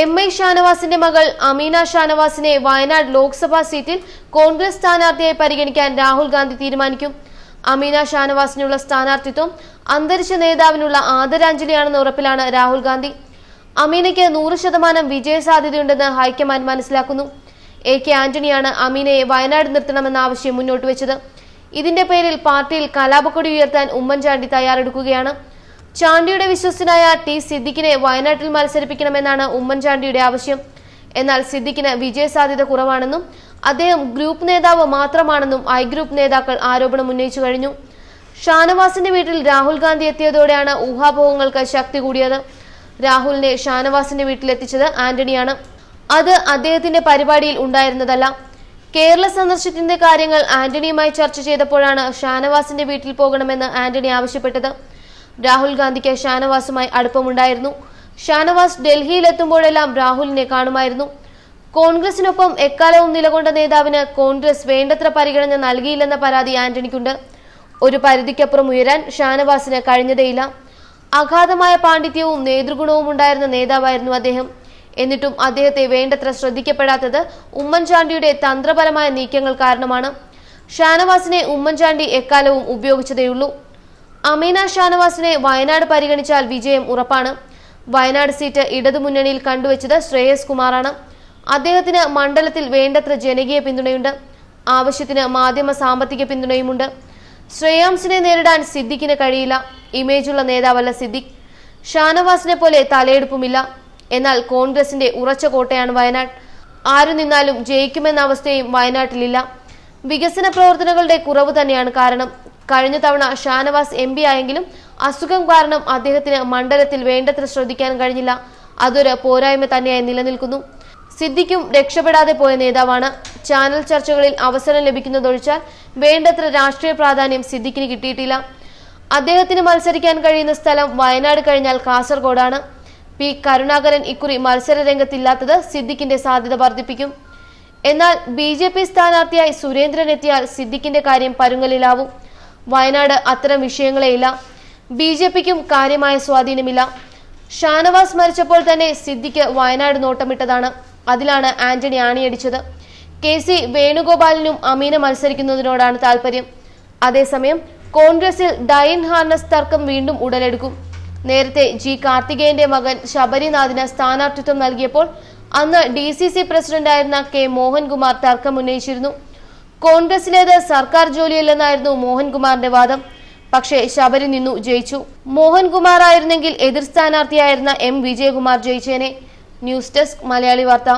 M I ഷാനവാസിന്റെ മകൾ അമീന ഷാനവാസിനെ വയനാട് ലോക്സഭാ സീറ്റിൽ കോൺഗ്രസ് സ്ഥാനാർത്ഥിയായി പരിഗണിക്കാൻ രാഹുൽ ഗാന്ധി തീരുമാനിക്കും. അമീന ഷാനവാസിനുള്ള സ്ഥാനാർത്ഥിത്വം അന്തരിച്ച നേതാവിനുള്ള ആദരാഞ്ജലിയാണെന്ന ഉറപ്പിലാണ് രാഹുൽ ഗാന്ധി. അമീനയ്ക്ക് നൂറ് ശതമാനം വിജയസാധ്യതയുണ്ടെന്ന് ഹൈക്കമാൻഡ് മനസ്സിലാക്കുന്നു. എ കെ ആന്റണിയാണ് അമീനയെ വയനാട് നിർത്തണമെന്ന ആവശ്യം മുന്നോട്ട് വെച്ചത് ഇതിന്റെ പേരിൽ പാർട്ടിയിൽ കലാപക്കൊടി ഉയർത്താൻ ഉമ്മൻചാണ്ടി തയ്യാറെടുക്കുകയാണ്. ചാണ്ടിയുടെ വിശ്വസ്തനായ ടി സിദ്ദിഖിനെ വയനാട്ടിൽ മത്സരിപ്പിക്കണമെന്നാണ് ഉമ്മൻചാണ്ടിയുടെ ആവശ്യം. എന്നാൽ സിദ്ദിഖിന് വിജയസാധ്യത കുറവാണെന്നും അദ്ദേഹം ഗ്രൂപ്പ് നേതാവ് മാത്രമാണെന്നും ഐ ഗ്രൂപ്പ് നേതാക്കൾ ആരോപണം ഉന്നയിച്ചു കഴിഞ്ഞു. ഷാനവാസിന്റെ വീട്ടിൽ രാഹുൽ ഗാന്ധി എത്തിയതോടെയാണ് ഊഹാപോഹങ്ങൾക്ക് ശക്തി കൂടിയത്. രാഹുലിനെ ഷാനവാസിന്റെ വീട്ടിലെത്തിച്ചത് ആന്റണിയാണ്. അത് അദ്ദേഹത്തിന്റെ പരിപാടിയിൽ ഉണ്ടായിരുന്നതല്ല. കേരള സന്ദർശനത്തിന്റെ കാര്യങ്ങൾ ആന്റണിയുമായി ചർച്ച ചെയ്തപ്പോഴാണ് ഷാനവാസിന്റെ വീട്ടിൽ പോകണമെന്ന് ആന്റണി ആവശ്യപ്പെട്ടത്. രാഹുൽ ഗാന്ധിക്ക് ഷാനവാസുമായി അടുപ്പമുണ്ടായിരുന്നു. ഷാനവാസ് ഡൽഹിയിലെത്തുമ്പോഴെല്ലാം രാഹുലിനെ കാണുമായിരുന്നു. കോൺഗ്രസിനൊപ്പം എക്കാലവും നിലകൊണ്ട നേതാവിന് കോൺഗ്രസ് വേണ്ടത്ര പരിഗണന നൽകിയില്ലെന്ന പരാതി ആന്റണിക്കുണ്ട്. ഒരു പരിധിക്കപ്പുറം ഉയരാൻ ഷാനവാസിന് കഴിഞ്ഞതേയില്ല. അഗാധമായ പാണ്ഡിത്യവും നേതൃഗുണവും ഉണ്ടായിരുന്ന നേതാവായിരുന്നു അദ്ദേഹം. എന്നിട്ടും അദ്ദേഹത്തെ വേണ്ടത്ര ശ്രദ്ധിക്കപ്പെടാത്തത് ഉമ്മൻചാണ്ടിയുടെ തന്ത്രപരമായ നീക്കങ്ങൾ കാരണമാണ്. ഷാനവാസിനെ ഉമ്മൻചാണ്ടി എക്കാലവും ഉപയോഗിച്ചതേയുള്ളൂ. അമീന ഷാനവാസിനെ വയനാട് പരിഗണിച്ചാൽ വിജയം ഉറപ്പാണ്. വയനാട് സീറ്റ് ഇടതുമുന്നണിയിൽ കണ്ടുവച്ചത് ശ്രേയസ് കുമാറാണ്. അദ്ദേഹത്തിന് മണ്ഡലത്തിൽ വേണ്ടത്ര ജനകീയ പിന്തുണയുണ്ട്. ആവശ്യത്തിന് മാധ്യമ സാമ്പത്തിക പിന്തുണയുമുണ്ട്. ശ്രേയാംസിനെ നേരിടാൻ സിദ്ദിഖിന് കഴിയില്ല. ഇമേജുള്ള നേതാവല്ല സിദ്ദിഖ്. ഷാനവാസിനെ പോലെ തലയെടുപ്പുമില്ല. എന്നാൽ കോൺഗ്രസിന്റെ ഉറച്ച കോട്ടയാണ് വയനാട്. ആരു നിന്നാലും ജയിക്കുമെന്ന അവസ്ഥയും വയനാട്ടിലില്ല. വികസന പ്രവർത്തനങ്ങളുടെ കുറവ് തന്നെയാണ് കാരണം. കഴിഞ്ഞ തവണ ഷാനവാസ് എം ആയെങ്കിലും അസുഖം കാരണം അദ്ദേഹത്തിന് മണ്ഡലത്തിൽ വേണ്ടത്ര ശ്രദ്ധിക്കാൻ കഴിഞ്ഞില്ല. അതൊരു പോരായ്മ തന്നെയായി നിലനിൽക്കുന്നു. സിദ്ദിഖും രക്ഷപ്പെടാതെ പോയ നേതാവാണ്. ചാനൽ ചർച്ചകളിൽ അവസരം ലഭിക്കുന്നതൊഴിച്ചാൽ വേണ്ടത്ര രാഷ്ട്രീയ പ്രാധാന്യം സിദ്ദിഖിന് കിട്ടിയിട്ടില്ല. അദ്ദേഹത്തിന് മത്സരിക്കാൻ കഴിയുന്ന സ്ഥലം വയനാട് കഴിഞ്ഞാൽ കാസർഗോഡാണ്. പി കരുണാകരൻ ഇക്കുറി മത്സര രംഗത്തില്ലാത്തത് സിദ്ദിഖിന്റെ സാധ്യത വർദ്ധിപ്പിക്കും. എന്നാൽ ബി ജെ പി സ്ഥാനാർത്ഥിയായി സുരേന്ദ്രൻ എത്തിയാൽ സിദ്ദിഖിന്റെ കാര്യം പരുങ്ങലിലാവും. വയനാട് അത്തരം വിഷയങ്ങളെയില്ല. ബി ജെ പിക്കും കാര്യമായ സ്വാധീനമില്ല. ഷാനവാസ് മരിച്ചപ്പോൾ തന്നെ സിദ്ദിഖ് വയനാട് നോട്ടമിട്ടതാണ്. അതിലാണ് ആന്റണി ആണിയടിച്ചത്. കെ സി വേണുഗോപാലിനും അമീന മത്സരിക്കുന്നതിനോടാണ് താല്പര്യം അതേസമയം കോൺഗ്രസിൽ ഡയൻ ഹാർനസ് തർക്കം വീണ്ടും ഉടലെടുക്കും. നേരത്തെ ജി കാർത്തികേയന്റെ മകൻ ശബരിനാഥിന് സ്ഥാനാർത്ഥിത്വം നൽകിയപ്പോൾ അന്ന് ഡി സി സി പ്രസിഡന്റായിരുന്ന കെ മോഹൻകുമാർ തർക്കം ഉന്നയിച്ചിരുന്നു. കോൺഗ്രസിലേത് സർക്കാർ ജോലിയല്ലെന്നായിരുന്നു മോഹൻകുമാറിന്റെ വാദം. പക്ഷേ ശബരി നിന്നു ജയിച്ചു. മോഹൻകുമാർ ആയിരുന്നെങ്കിൽ എതിർ സ്ഥാനാർത്ഥിയായിരുന്ന M Vijayakumar ജയിച്ചേനെ. News desk Malayali Vartha.